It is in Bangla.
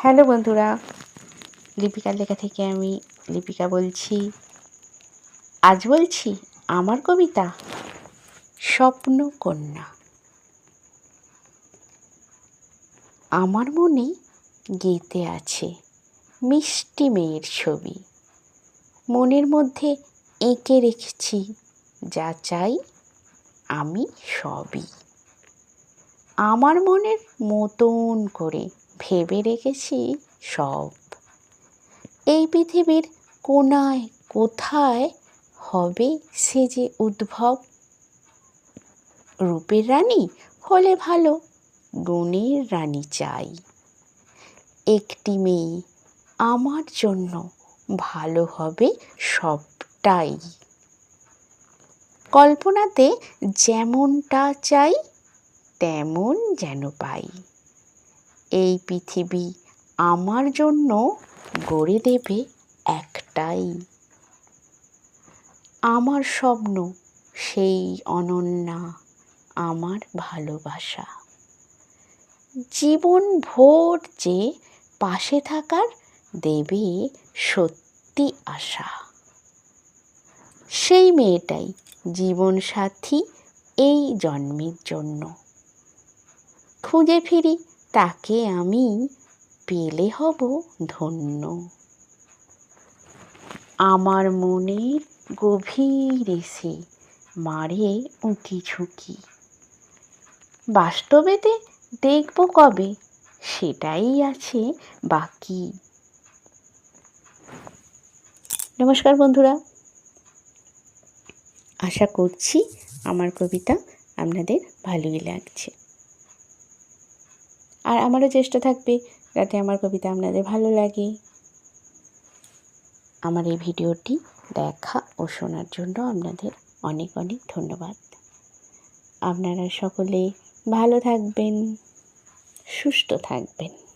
হ্যালো বন্ধুরা, লিপিকার লেখা থেকে আমি লিপিকা বলছি। আজ বলছি আমার কবিতা স্বপ্ন কন্যা আমার মনে গেঁথে আছে মিষ্টি মেয়ের ছবি। মনের মধ্যে এঁকে রেখেছি, যা চাই আমি সবই। আমার মনের মতন করে ভেবে রেখেছি সব। এই পৃথিবীর কোনায় কোথায় হবে সে যে উদ্ভব? রূপের রানী হলে ভালো, গুণের রানী চাই। একটি মেয়ে আমার জন্য ভালো হবে সবটাই। কল্পনাতে যেমনটা চাই, তেমন যেন পাই। এই পৃথিবী আমার জন্য গড়ে দেবে একটাই। আমার স্বপ্ন সেই অনন্যা, আমার ভালোবাসা। জীবন ভোর যে পাশে থাকার দেবে সত্যি আশা। সেই মেয়েটাই জীবন সাথী এই জন্মের জন্য। খুঁজে ফিরি তাকে আমি পেলে হব ধন্য। আমার মনের গভীর এসে মারে উঁকি ঝুঁকি। বাস্তবেতে দেখব কবে, সেটাই আছে বাকি। নমস্কার বন্ধুরা। আশা করছি আমার কবিতা আপনাদের ভালোই লাগছে। আর আমারও চেষ্টা থাকবে যাতে আমার কবিতা আপনাদের ভালো লাগে। আমার এই ভিডিওটি দেখা ও শোনার জন্য আপনাদের অনেক অনেক ধন্যবাদ। আপনারা সকলে ভালো থাকবেন, সুস্থ থাকবেন।